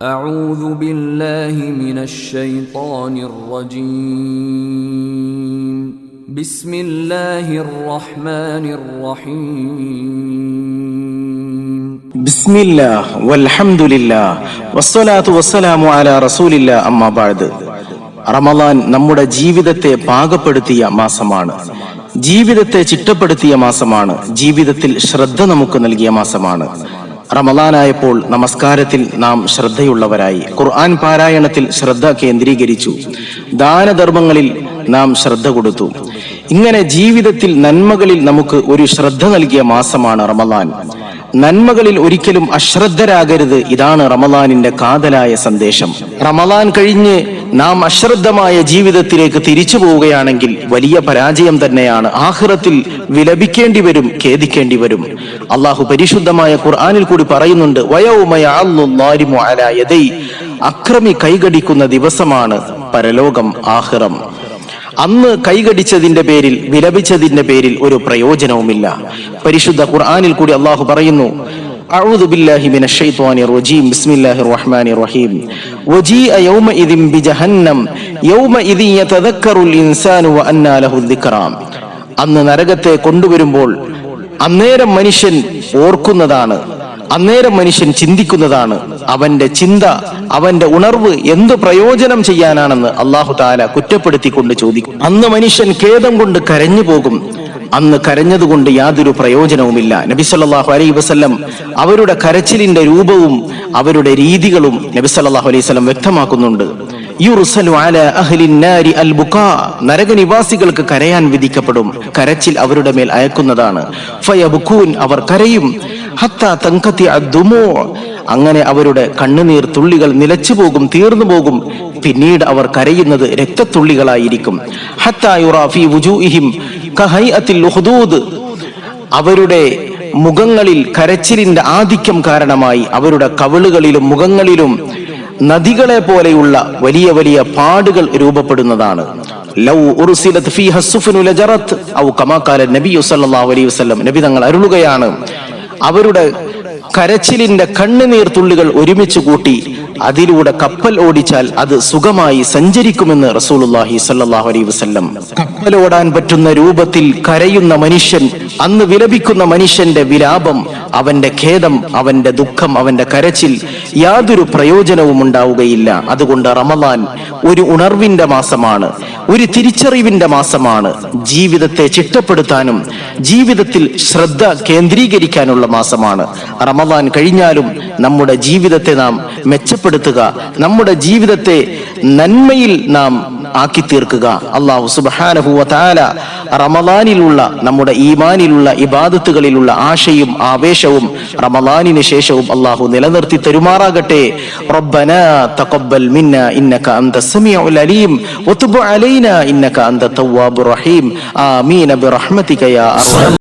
أعوذ بالله من الشيطان الرجيم بسم الله الرحمن الرحيم ബിസ്മില്ലാ വൽഹംദുലില്ലാ വസ്സലാത്തു വസ്സലാമു അലാ റസൂലില്ലാ അമ്മാ ബഅദ് റമളാൻ നമ്മുടെ ജീവിതത്തെ പാകപ്പെടുത്തിയ മാസമാണ് ജീവിതത്തെ ചിട്ടപ്പെടുത്തിയ മാസമാണ് ജീവിതത്തിൽ ശ്രദ്ധ നമുക്ക് നൽകിയ മാസമാണ് റമളാനായപ്പോൾ നമസ്കാരത്തിൽ നാം ശ്രദ്ധയുള്ളവരായി. ഖുർആൻ പാരായണത്തിൽ ശ്രദ്ധ കേന്ദ്രീകരിച്ചു. ദാനധർമ്മങ്ങളിൽ നാം ശ്രദ്ധ കൊടുത്തു. ഇങ്ങനെ ജീവിതത്തിൽ നന്മകളിൽ നമുക്ക് ഒരു ശ്രദ്ധ നൽകിയ മാസമാണ് റമദാൻ. നന്മകളിൽ ഒരിക്കലും അശ്രദ്ധരാകരുത് ഇതാണ് റമദാനിന്റെ കാതലായ സന്ദേശം. റമദാൻ കഴിഞ്ഞ് നാം അശ്രദ്ധമായ ജീവിതത്തിലേക്ക് തിരിച്ചു പോവുകയാണെങ്കിൽ വലിയ പരാജയം തന്നെയാണ്. ആഹ്റത്തിൽ വിലപിക്കേണ്ടി വരും ഖേദിക്കേണ്ടി വരും. അള്ളാഹു പരിശുദ്ധമായ ഖുർആാനിൽ കൂടി പറയുന്നുണ്ട് അക്രമി കൈകടിക്കുന്ന ദിവസമാണ് പരലോകം ആഹ്റം. അന്ന് കൈകടിച്ചതിന്റെ പേരിൽ വിലപിച്ചതിന്റെ പേരിൽ ഒരു പ്രയോജനവുമില്ല. പരിശുദ്ധ ഖുർആാനിൽ കൂടി അള്ളാഹു പറയുന്നു أعوذ بالله من الشيطان الرجيم بسم الله الرحمن الرحيم وجيء يومئذ بجهنم يومئذ يتذكر الإنسان وأنى له الذكرى അന്ന് നരകത്തെ കൊണ്ടുവരുമ്പോൾ അന്നേരം മനുഷ്യൻ ഓർക്കുന്നതാണ് അന്നേരം മനുഷ്യൻ ചിന്തിക്കുന്നതാണ് അവന്റെ ചിന്ത അവന്റെ ഉണർവ് എന്ത് പ്രയോജനം ചെയ്യാനാണെന്ന് അള്ളാഹു താല കുറ്റപ്പെടുത്തിക്കൊണ്ട് ചോദിക്കും അന്ന് മനുഷ്യൻ ഖേദം കൊണ്ട് കരഞ്ഞു പോകും അന്ന് കരഞ്ഞതുകൊണ്ട് യാതൊരു പ്രയോജനവുമില്ല. നബി സല്ലല്ലാഹു അലൈഹി വസ്ലം അവരുടെ കരച്ചിലിന്റെ രൂപവും അവരുടെ രീതികളും നബി സല്ലല്ലാഹു അലൈഹി വസല്ലം വ്യക്തമാക്കുന്നുണ്ട്. അലാ നരകനിവാസികൾക്ക് കരയാൻ വിധിക്കപ്പെടും. കരച്ചിൽ അവരുടെ മേൽ അയക്കുന്നതാണ്. അവർ കരയും. അങ്ങനെ അവരുടെ കണ്ണുനീർ തുള്ളികൾ നിലച്ചു പോകും തീർന്നു പോകും. പിന്നീട് അവർ കരയുന്നത് രക്തത്തുള്ളികളായിരിക്കും. ഹത്താ യുറാ കഹൈഅത്തിൽ അവരുടെ മുഖങ്ങളിൽ കരച്ചിലിന്റെ ആധിക്യം കാരണമായി അവരുടെ കവിളുകളിലും മുഖങ്ങളിലും നദികളെ പോലെയുള്ള വലിയ വലിയ പാടുകൾ രൂപപ്പെടുന്നതാണ്. നബി തങ്ങൾ അരുളുകയാണ്. അവരുടെ കരച്ചിലിന്റെ കണ്ണുനീർ തുള്ളികൾ ഒരുമിച്ച് കൂട്ടി അതിലൂടെ കപ്പൽ ഓടിച്ചാൽ അത് സുഖമായി സഞ്ചരിക്കുമെന്ന് റസൂലുള്ളാഹി സ്വല്ലല്ലാഹു അലൈഹി വസ്ല്ലം. കപ്പൽ ഓടാൻ പറ്റുന്ന രൂപത്തിൽ കരയുന്ന മനുഷ്യൻ അന്ന് വിലപിക്കുന്ന മനുഷ്യന്റെ വിലാപം അവന്റെ ഖേദം അവന്റെ ദുഃഖം അവന്റെ കരച്ചിൽ യാതൊരു പ്രയോജനവും ഉണ്ടാവുകയില്ല. അതുകൊണ്ട് റമദാൻ ഒരു ഉണർവിന്റെ മാസമാണ് ഒരു തിരിച്ചറിവിന്റെ മാസമാണ്. ജീവിതത്തെ ചിട്ടപ്പെടുത്താനും ജീവിതത്തിൽ ശ്രദ്ധ കേന്ദ്രീകരിക്കാനുള്ള മാസമാണ്. റമദാൻ കഴിഞ്ഞാലും നമ്മുടെ ജീവിതത്തെ നാം മെച്ചപ്പെടുത്തുക നമ്മുടെ ജീവിതത്തെ നന്മയിൽ നാം ആക്കി തീർക്കുക അള്ളാഹു സുബാനഹുവ താല റമദാനിലുള്ള നമ്മുടെ ഈമാനിലുള്ള ഇബാദത്തുകളിലുള്ള ആശയും ആവേശവും റമദാനിന് ശേഷവും അള്ളാഹു നിലനിർത്തി തരുമാറാകട്ടെ ربنا تقبل منا انك انت السميع العليم وتب علينا انك انت التواب الرحيم امين برحمتك يا ارحم